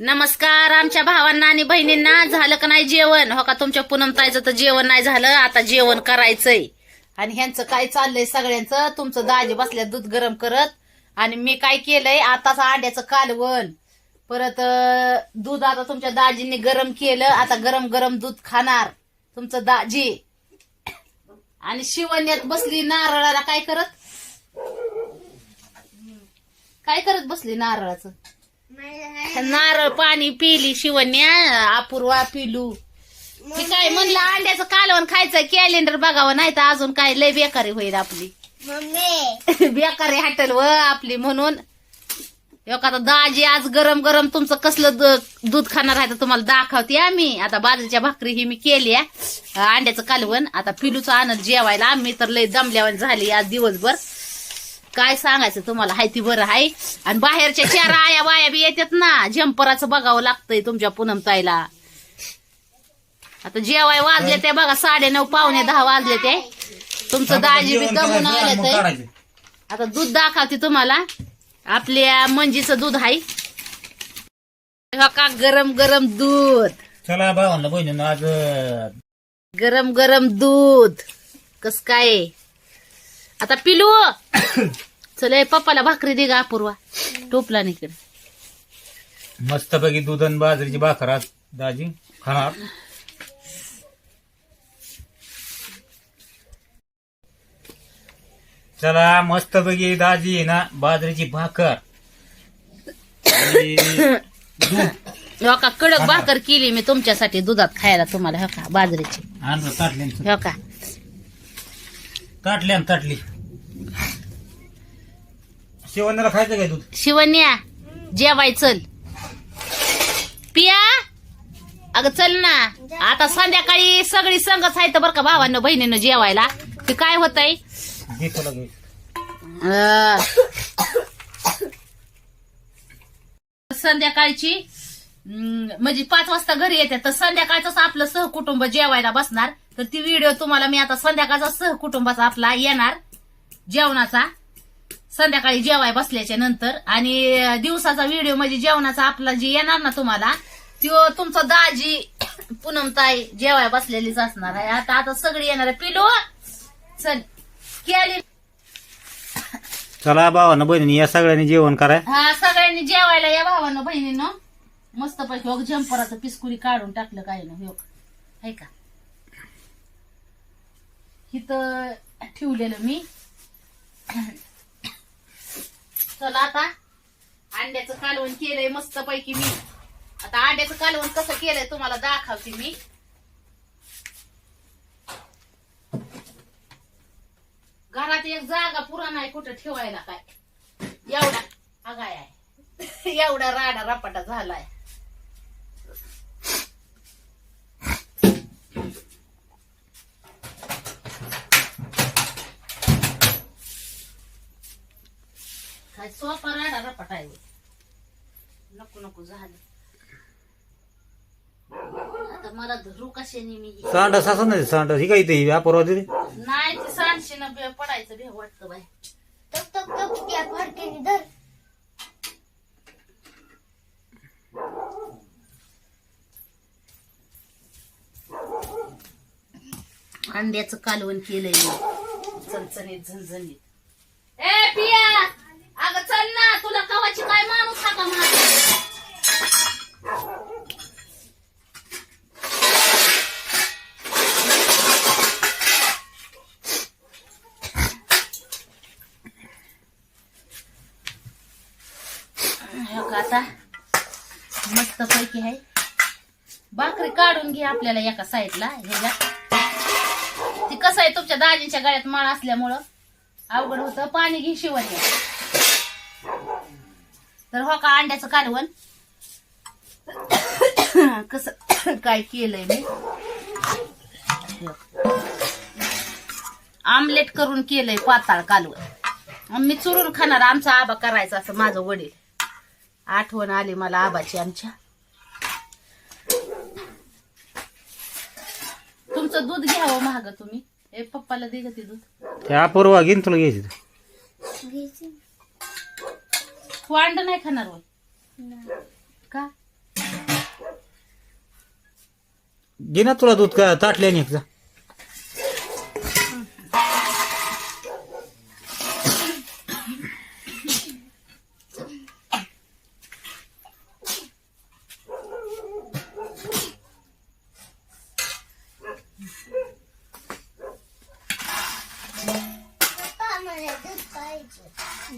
नमस्कार आमच्या भावांना आणि बहिणींना. झालं का नाही जेवण? हो का तुमच्या पूनमताईचं तर जेवण नाही झालं. आता जेवण करायचंय. आणि ह्यांचं काय चाललंय सगळ्यांचं? तुमचं दाजी बसल्या दूध गरम करत. आणि मी काय केलंय? आताच अंड्याचं कालवण. परत दूध आता तुमच्या दाजींनी गरम केलं. आता गरम गरम दूध खाणार तुमचं दाजी. आणि शिवण्यात बसली नारळाला काय करत? काय करत बसली नारळाचं? नारळ पाणी पिली शिवण्या अपूर्वा पिलू. मी काय म्हणलं अंड्याचं कालवण खायचं कॅलेंडर बघावं नाही तर अजून काय लय बेकारी होईल आपली. मम्मी. बेकारी हटल व आपली म्हणून. एखादा दाजी आज गरम गरम तुमचं कसलं दूध खाणार आहे तर तुम्हाला दाखवते आम्ही आता बाजरीच्या भाकरी ही मी केली आहे. अंड्याचं कालवण आता पिलूचं आणत जेवायला. आम्ही तर लय दमल्यावर झाली आज दिवसभर. काय सांगायचं तुम्हाला? हाय ती बरं आहे आणि बाहेरच्या चार आया बाया बी येतात ना. झंपराचं बघावं लागतंय तुमच्या पूनम ताईला. आता जेवाय वाजले ते बघा साडे नऊ पावणे दहा वाजले ते. तुमचं दाजी बी दमून आले ते. आता दूध दाखवते तुम्हाला. आपल्या मंजीचं दूध आहे हो का गरम गरम दूध. चला भावांना बहिणीनं आज गरम गरम दूध. कस काय? आता पिलू चल पप्पाला भाकरी दे गा अपूर्वा. टोपला निकडे मस्तपैकी दूध आणि बाजरीची भाकर आज दाजी. खाणार. चला मस्तपैकी दाजी आहे ना बाजरीची भाकर. आणि दूध. हो का? कडक भाकर केली मी तुमच्यासाठी दुधात खायला तुम्हाला हो का? बाजरीची. आणलं हो का? ताटल्यान ताटली शेवंदाला खायचं काय दूध? शिवन्या जेवाय चल. पिया अगं चल ना. आता संध्याकाळी सगळी संगच आहे तर बरं का भावांना बहिणीनं जेवायला. ते काय होतंय? घे तुला घे. अं, संध्याकाळची अं, म्हणजे पाच वाजता घरी येते तर संध्याकाळच आपलं सहकुटुंब जेवायला बसणार. तर ती व्हिडिओ तुम्हाला मी आता संध्याकाळचा सहकुटुंबाचा आपला येणार जेवणाचा. संध्याकाळी जेवाय बसल्याच्या नंतर आणि दिवसाचा व्हिडिओ म्हणजे जेवणाचा आपला जे येणार ना तुम्हाला तो तुमचा दाजी पूनमताई जेवाय बसलेलीच असणार आहे. आता आता सगळी येणार आहे. पिलो चल. केली चला भावांना बहिणी या सगळ्यांनी जेवण कराय. हा सगळ्यांनी जेवायला या भावानं बहिणीनं. मस्त पैकी जंपराचं पिस्कुरी काढून टाकलं काय ना हो. आहे का? इथं ठेवलेलं मी. चला आता. अंड्याचं कालवण केलंय मस्त पैकी मी. आता अंड्याचं कालवण कसं केलंय तुम्हाला दाखवते मी. घरात एक जागा पुरा नाही कुठं ठेवायला काय? एवढा. अगाय आहे एवढा राडा रपाटा झालाय. काय सोपा राडा रपाटा आहे. नको नको झालं. आता मला धरू कशाने मी हे? सांडस असं नाही सांडस ही काय इथे व्यापार दिली नाही ते सांडशीनं बे- पडायचं भे वाटतं बाय टक टक टक त्या फडक्याने धर. अंड्याचं कालवण केलंय मी. चणचणीत झणझणीत ए पिया अगं चल ना तुला कवाची काय माणूस हाका मार हो का आता. मस्त पैकी आहे. भाकरी काढून घे आपल्याला एका साईडला ह्याच्या ती कसं आहे तुमच्या दाजींच्या गळ्यात माळ असल्यामुळं अवघड होतं. पाणी घे शिवण्या तर हो का अंड्याचं कालवण. कसं काय केलंय मी? आमलेट करून केलंय पाताळ कालवण. मी चुरून खाणार आमचा आबा करायचा असं माझं वडील. आठवण आली मला आबाची आमच्या. तुमचं दूध घ्यावं महाग तुम्ही. ए पप्पाला दे ग ते दूध. त्या पूर्वा घेईन तुला घ्यायची तू. अंड नाही खाणार होय. का? घे ना तुला दूध का ताटल्याने एकदा.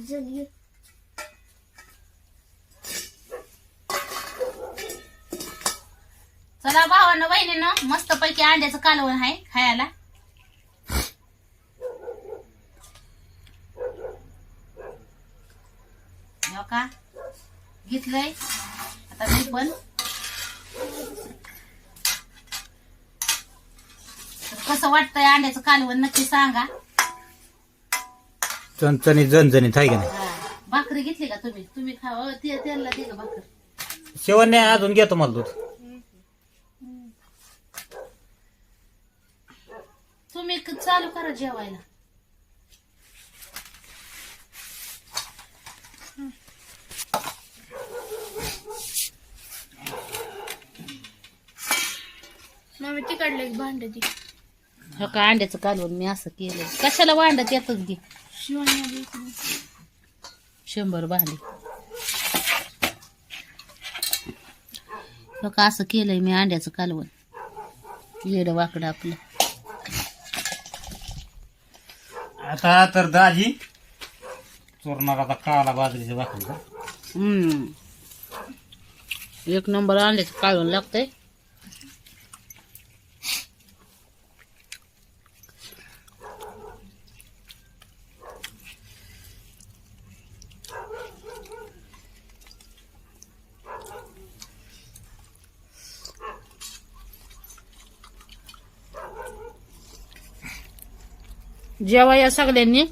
पाहिजे जगी चला भावानं बहिणीनं मस्त पैकी अंड्याचं कालवण आहे खायला. हो का? घेतलंय. आता मी पण. कसं वाटतंय अंड्याचं कालवण नक्की सांगा. चणचणीत झणझणीत आहे का नाही? हा. भाकरी घेतली का तुम्ही? तुम्ही खाव ते त्यांना दे भाकर? शेवण नाही अजून घेतो मला दूध. तुम्ही क- चालू करा जेवायला. मम्मी तिकडलं एक भांड ती हो का अंड्याचं कालवण मी असं केलं कशाला वांडत येतच घे? शंभर भांडी. हो का असं केलंय मी अंड्याचं कालवण. येड वाकडं आपलं. आता तर दाजी चोरणार आता काळा बाजरीच्या भाकरीचा हम्म. एक नंबर अंड्याचं कालवण लागतंय. जेवा या सगळ्यांनी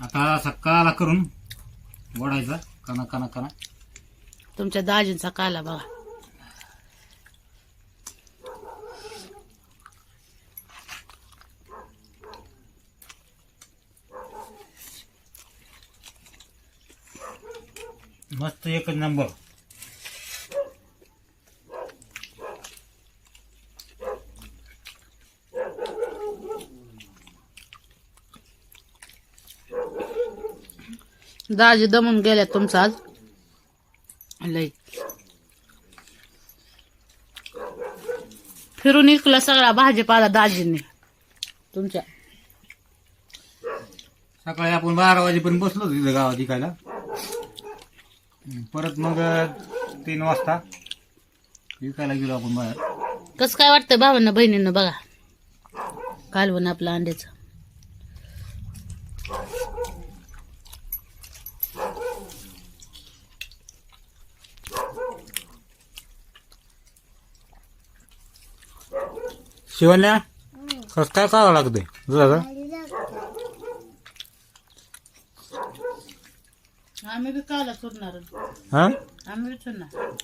आता असा काला करून वडायचा कणा कणा कणा. तुमच्या दाजींचा काला बघा. एकच नंबर. दाजी दमून गेल्या तुमचा आज. लय फिरून इकला सगळा भाजीपाला दाजींनी. तुमच्या. सकाळी आपण बारा वाजेपर्यंत बसलो तिथं गावात इकायला. परत मग तीन वाजता विकायला गेलो आपण बाहेर. कसं काय वाटतं भावांना बहिणींना बघा. कालवण आपलं अंड्याचं. शिवण्या कसं काय करावं लागतंय? दुधाचं आम्ही बी काला चुरणार हा? आम्ही बी चुरणार.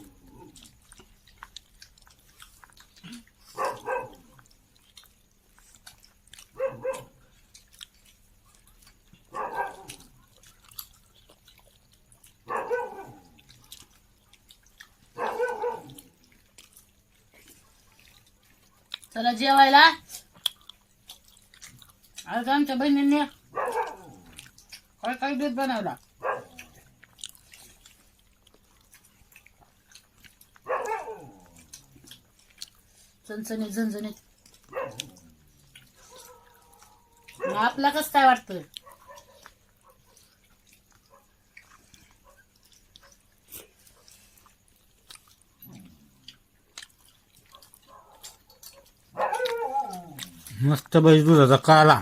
चला जेवायला. आज आमच्या बहिणींनी काय काय दूध बनवला? चणचणीत झणझणीत. मग आपला कसं काय वाटत मस्त बैस दुधाचा काला.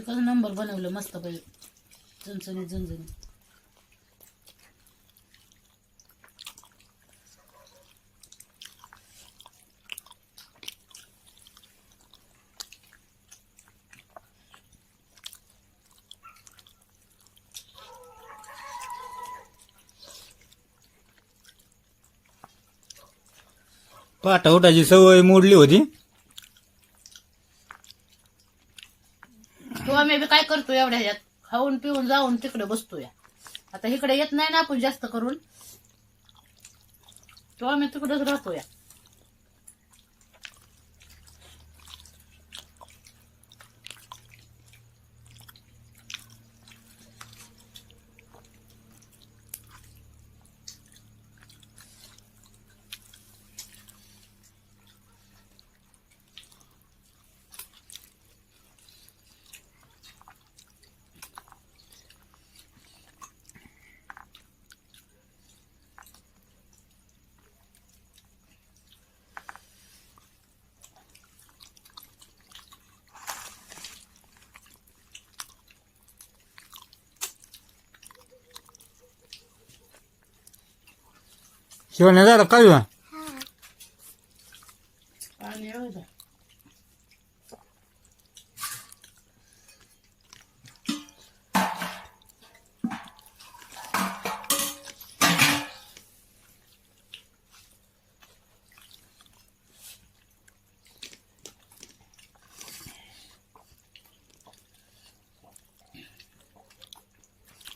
एकच नंबर बनवलं मस्त पाहिजे चणचणी झणझणी. पाठवटाची उठायची सवय मोडली होती. किंवा मी बी काय करतो एवढ्या ह्याच्यात? खाऊन पिऊन जाऊन तिकडे बसतोया. आता इकडे येत नाही ना आपण जास्त करून. तेव्हा मी तिकडेच राहतोया. शिवण्या काय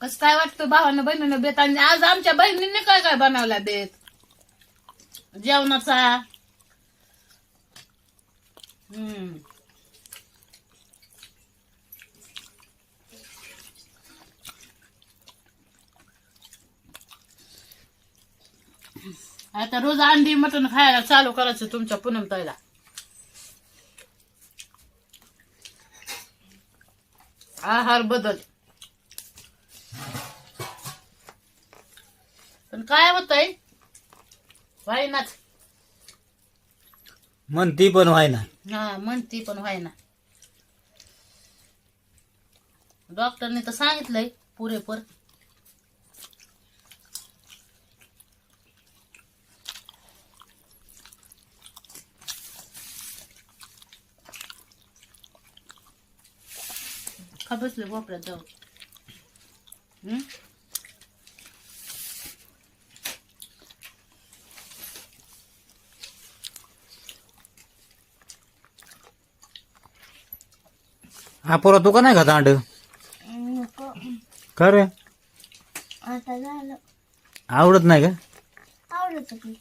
कसं काय वाटतं भावानं बहिणीनं बेत आणि आज आमच्या बहिणींनी काय काय बनवला बेत? जेवणाचा. हम्म. आता रोज अंडी मटण खायला चालू करायचं तुमच्या पुनम ताईला. आहार बदल पण काय होतंय वाईनाच म्हणती पण व्हाय ना. हा म्हणती पण व्हायना डॉक्टरने तर सांगितलंय पुरेपूर. खा बसले वापरात जाऊ हा पोरा तू का नाही खाता अंड नको. का रे? आता झालं. आवडत नाही का? आवडत की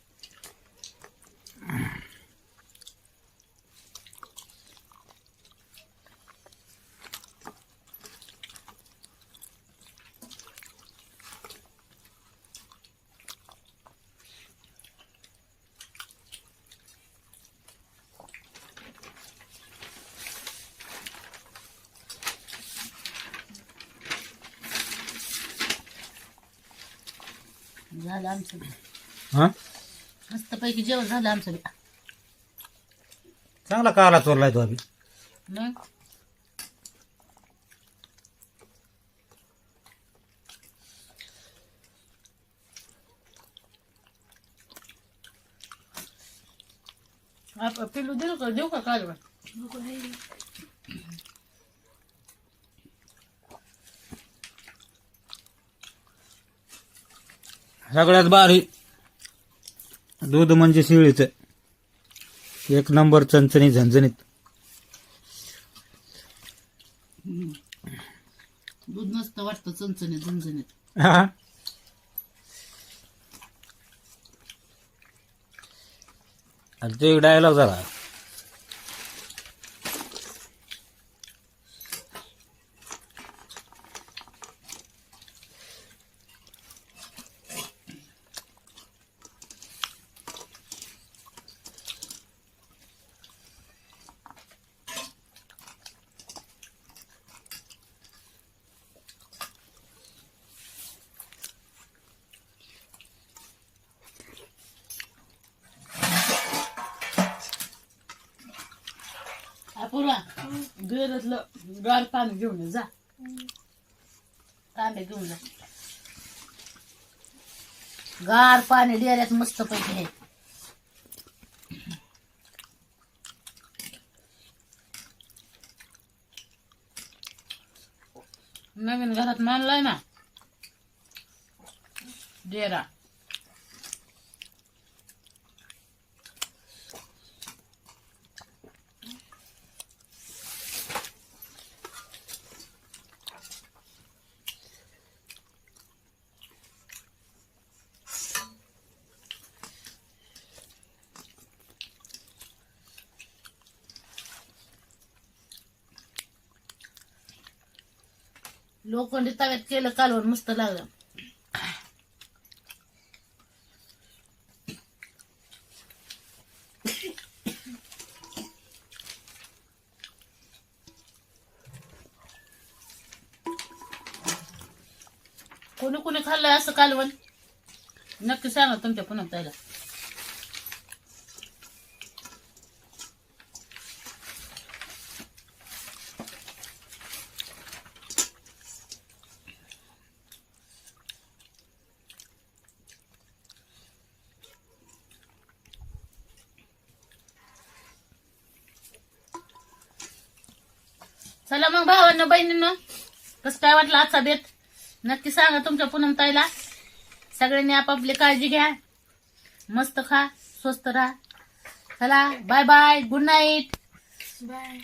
झालं आमचं. हा मस्त पैकी जेवण झालं आमचं बी. चांगला काला चोरलाय तो आधी मग आप- पिलू देऊ का देऊ का कालवण सगळ्यात भारी. दूध म्हणजे शिळीचं. एक नंबर चणचणी झणझणीत. दूध नसतं वाटतं चणचणीत झणझणीत. हा? आणि तो एक डायलॉग झाला. अपूर्वा घरातलं गार पाणी घेऊन ये, जा. तांबे घेऊन जा. गार पाणी डेऱ्यात मस्त पैकी आहे नवीन घरात मानलाय ना? डेरा. लोखंडी तव्यात केलं कालवण मस्त लागलं. कोणी कोणी खाल्लंय असं कालवण? नक्की सांगा तुमच्या पुन्हा त्याला चला मग भावांना बहिणींना कसं काय वाटलं आजचा बेत? नक्की सांगा तुमच्या पूनम ताईला सगळ्यांनी आपापली काळजी घ्या. मस्त खा स्वस्त राहा. चला bye bye good night bye